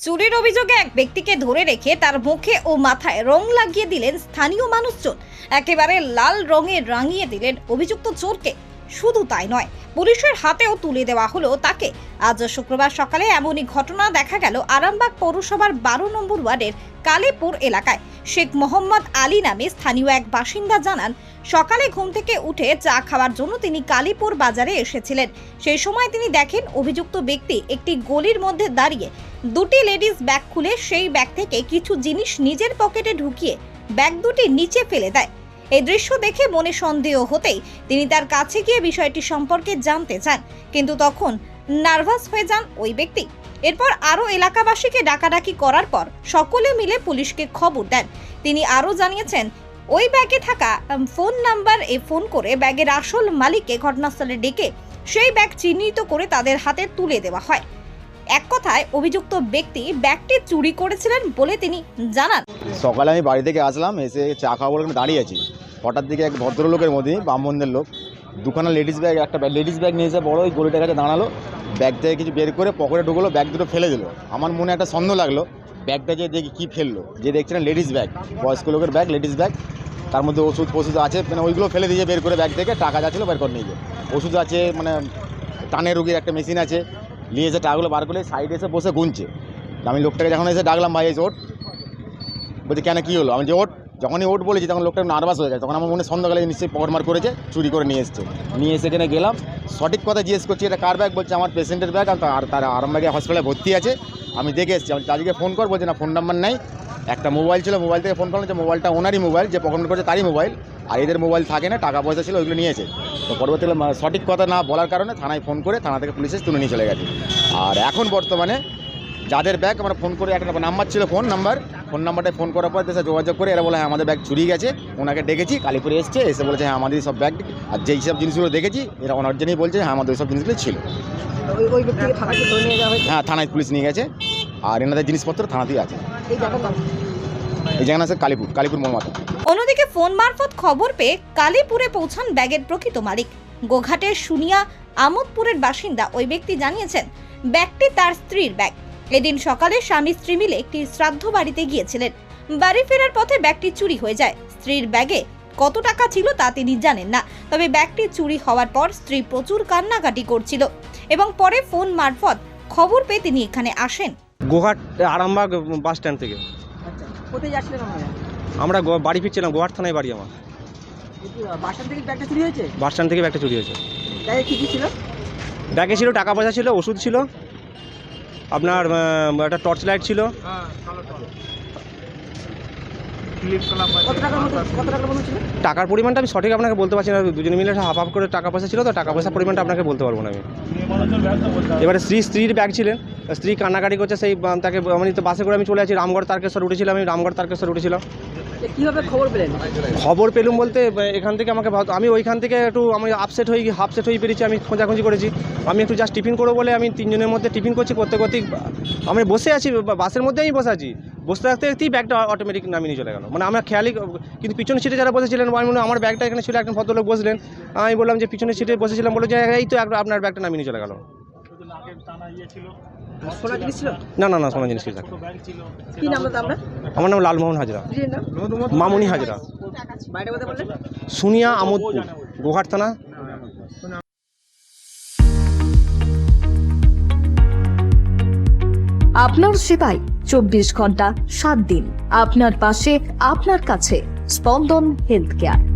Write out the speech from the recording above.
চুরির অভিযোগে এক ব্যক্তিকে ধরে রেখে তার মুখে ও মাথায় রং লাগিয়ে দিলেন স্থানীয় মানুষজন। একেবারে লাল রঙে রাঙিয়ে দিলেন অভিযুক্ত চোরকে। শুধু তাই নয়, পুলিশের হাতেও তুলে দেওয়া হলো তাকে। আজ শুক্রবার সকালে এমনই ঘটনা দেখা গেল আরামবাগ পৌরসভার বারো নম্বর ওয়ার্ডের কালীপুর এলাকায়। শেখ মোহাম্মদ আলী নামে স্থানীয় এক বাসিন্দা জানান, সকালে ঘুম থেকে উঠে চা খাওয়ার জন্য তিনি কালীপুর বাজারে এসেছিলেন। সেই সময় তিনি দেখেন অভিযুক্ত ব্যক্তি একটি গলির মধ্যে দাঁড়িয়ে। দুটি লেডিস ব্যাগ খুলে সেই ব্যাগ থেকে কিছু জিনিস নিজের পকেটে ঢুকিয়ে ব্যাগ দুটি নিচে ফেলে দেয়। এই দৃশ্য দেখে মনে সন্দেহ হতেই তিনি তার কাছে গিয়ে বিষয়টি সম্পর্কে জানতে চান। কিন্তু তখন নার্ভাস হয়ে যান ওই ব্যক্তি। এরপর আরও এলাকাবাসীকে ডাকাডাকি করার পর সকলে মিলে পুলিশকে খবর দেন। তিনি আরও জানিয়েছেন, ওই ব্যাগে থাকা ফোন নাম্বার এ ফোন করে ব্যাগের আসল মালিককে ঘটনাস্থলে ডেকে সেই ব্যাগ চিহ্নিত করে তাদের হাতে তুলে দেওয়া হয়। এক কথায় অভিযুক্ত ব্যক্তি ব্যাগটি চুরি করেছিলেন বলে তিনি জানান। সকালে আমি বাড়ি থেকে আসলাম, এসে চা খাওয়া বলে দাঁড়িয়ে আছি। হঠাৎ দিকে এক ভদ্রলোকের মধ্যে, ব্রাহ্মণদের লোক, দুখানা লেডিস ব্যাগ একটা লেডিস ব্যাগ নিয়ে এসে বড় ওই গলিটার কাছে দাঁড়াল। ব্যাগ থেকে কিছু বের করে পকেটে ঢুকলো ব্যাগ দুটো ফেলে দিল। আমার মনে একটা সন্দেহ লাগল ব্যাগটা যে দেখি কী ফেলল। যে দেখছি না লেডিস ব্যাগ বয়স্ক লোকের ব্যাগ লেডিস ব্যাগ তার মধ্যে ওষুধ ফষুধ আছে মানে ওইগুলো ফেলে দিয়ে বের করে ব্যাগ থেকে টাকা যাচ্ছিল বের করে নিয়ে যায় ওষুধ আছে মানে টানের রুগীর একটা মেশিন আছে নিয়ে এসে টাকাগুলো বার করে সাইডে এসে বসে গুনছে। আমি লোকটাকে যখন এসে ডাকলাম, ভাই এসে ওঠ বলছে, কেন, কী হলো? আমি যে ওট, যখনই ওট বলেছি, তখন লোকটা নার্ভাস হয়ে গেছে। তখন আমার মনে সন্দেহ গেলে নিশ্চয়ই পকেটমার করেছে, চুরি করে নিয়ে এসছে। নিয়ে এসে এখানে গেলাম, সঠিক কথা জিজ্ঞেস করছি, এটা কার ব্যাগ বলছে, আমার পেশেন্টের ব্যাগ আর তার আরামবাগে হসপিটালে ভর্তি আছে। আমি দেখে এসেছি, আমি চার্জিকে ফোন কর বলছে, না ফোন নাম্বার নাই। একটা মোবাইল ছিল মোবাইল থেকে ফোন করলাম, যে মোবাইলটা ওনারই মোবাইল যে পকেট করছে তারই মোবাইল আর এদের মোবাইল থাকে না টাকা পয়সা ছিল ওইগুলো নিয়েছে। তো পরবর্তীকালে সঠিক কথা না বলার কারণে থানায় ফোন করে থানা থেকে পুলিশে তুলে নিয়ে চলে গেছে। আর এখন বর্তমানে যাদের ব্যাগ আমরা ফোন করে একটা নাম্বার ছিল ফোন নাম্বার ফোন নাম্বারটায় ফোন করার পর দেশে যোগাযোগ করে এরা বলে হ্যাঁ আমাদের ব্যাগ চুরি গেছে ওনাকে ডেকেছি কালীপুরে এসছে এসে বলেছে হ্যাঁ আমাদের সব ব্যাগ আর যেই সব জিনিসগুলো দেখেছি এরা ওনার জন্যই বলছে হ্যাঁ আমাদের সব জিনিসগুলো ছিল। হ্যাঁ থানায় পুলিশ নিয়ে গেছে আর এনাদের জিনিসপত্র থানাতেই আছে। এই জায়গার নাম? এই জায়গা আছে কালীপুর কালীপুর মোড়মাথা অন্যদিকে ফোন মারফত খবর পেয়ে কালীপুরে পৌঁছান ব্যাগের প্রকৃত মালিক। গোঘাটের শুনিয়া আমোদপুরের বাসিন্দা ওই ব্যক্তি জানিয়েছেন ব্যাগটি তার স্ত্রীর ব্যাগ। এদিন সকালে স্বামী স্ত্রী মিলে একটি শ্রাদ্ধ বাড়িতে গিয়েছিলেন। বাড়ি ফেরার পথে ব্যাগটি চুরি হয়ে যায়। স্ত্রীর ব্যাগে কত টাকা ছিল তা তিনি জানেন না তবে ব্যাগটি চুরি হওয়ার পর স্ত্রী প্রচুর কান্নাকাটি করছিল এবং পরে ফোন মারফত খবর পেয়ে তিনি এখানে আসেন। গোহাট আরামবাগ বাস স্ট্যান্ড থেকে। আচ্ছা কোথায় যাচ্ছিলেন আপনারা আমরা গো- বাড়ি ফিরছিলাম গোহাট থানায় বাড়ি আমার। বাসার থেকে ব্যাগটা চুরি হয়েছে? বাস স্ট্যান্ড থেকে ব্যাগটা চুরি হয়েছে। ব্যাগে কী কী ছিল? ব্যাগে ছিল টাকা পয়সা ছিল ওষুধ ছিল আপনার আহ, একটা টর্চ লাইট ছিল। কত টাকার মতো কত টাকার মতো ছিল? টাকার পরিমাণটা আমি সঠিক আপনাকে বলতে পারছি না দুজনে মিলে হাফ হাফ করে টাকা পয়সা ছিল তো টাকা পয়সার পরিমাণটা আপনাকে বলতে পারব না আমি। এবারে স্ত্রী স্ত্রীর ব্যাগ ছিলেন স্ত্রী কান্নাকাটি করছে সেই আহ, তাকে আমি তো বাসে করে আমি চলে আছি রামগড় তারকেশ্বর উঠেছিলাম আমি রামগড় তারকেশ্বর উঠেছিলাম কীভাবে খবর পেলেন? খবর পেলুম বলতে এখান থেকে আমাকে আমি ওইখান থেকে একটু, আমি আপসেট হয়ে হাফসেট হয়ে পেরেছি আমি খোঁজাখুঁজি করেছি। আমি একটু জাস্ট টিফিন করব বলে আমি তিনজনের মধ্যে টিফিন করছি করতে করতেই আমি বসে আছি বাসের মধ্যে আমি বসে আছি। বসতে থাকতে দেখতেই ব্যাগটা অটোমেটিক নামিয়ে নিয়ে চলে গেল। মানে আমার খেয়ালই কিন্তু পিছনের সিটে যারা বসেছিলেন আমি মনে আমার ব্যাগটা এখানে ছিল, একজন ভদ্রলোক বসলেন। আমি বললাম যে, পিছনের সিটে বসেছিলাম বলে যে, এই তো, আপনার ব্যাগটা নামিয়ে নিয়ে চলে গেল। না না না শোনা জিনিস কিছু থাকে আমরা আমার নাম লালমোহন হাজরা। মামুনি হাজরা। সুনিয়া আমোদপুর গোহাট থানা। আপনার সেবায় চব্বিশ ঘণ্টা সাত দিন। আপনার পাশে আপনার কাছে স্পন্দন হেলথ কেয়ার।